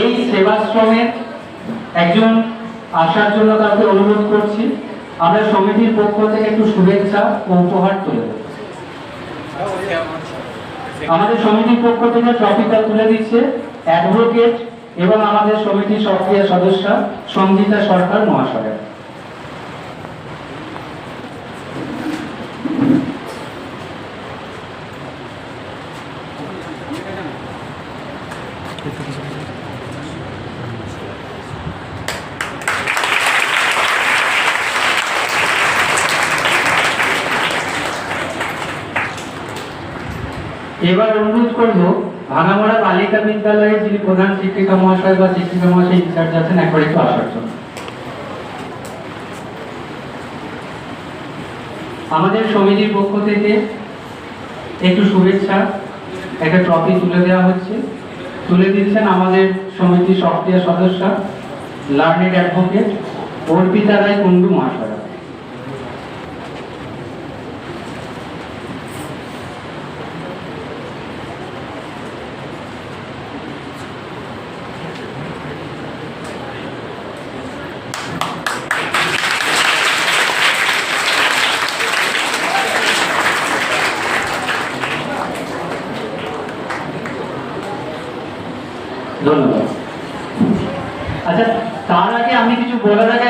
এই সেবাশ্রমের একজন আসার জন্য তাকে অনুরোধ করছি। আমরা সমিতির পক্ষ থেকে একটু শুভেচ্ছা ও উপহার তুলে আমাদের সমিতির পক্ষ থেকে ট্রফিটা তুলে দিচ্ছে অ্যাডভোকেট এবং আমাদের সমিতির সক্রিয় সদস্য সঙ্গীতা সরকার মহাশয়। এবার অনুরোধ করব, ভাঙামড়া বালিকা বিদ্যালয়ের যিনি প্রধান শিক্ষিকা মহাশয় বা শিক্ষিকা মহাশয় ইনচার্জ আছেন একবার একটু আসার জন্য। আমাদের সমিতির পক্ষ থেকে একটু শুভেচ্ছা, একটা ট্রফি তুলে দেওয়া হচ্ছে। তুলে দিচ্ছেন আমাদের সমিতির সক্রিয় সদস্য, লার্নেড অ্যাডভোকেট অর্পিতা রায় কুন্ডু মহাশয়। ধন্যবাদ আচ্ছা তার আগে আমি কিছু বলার আগে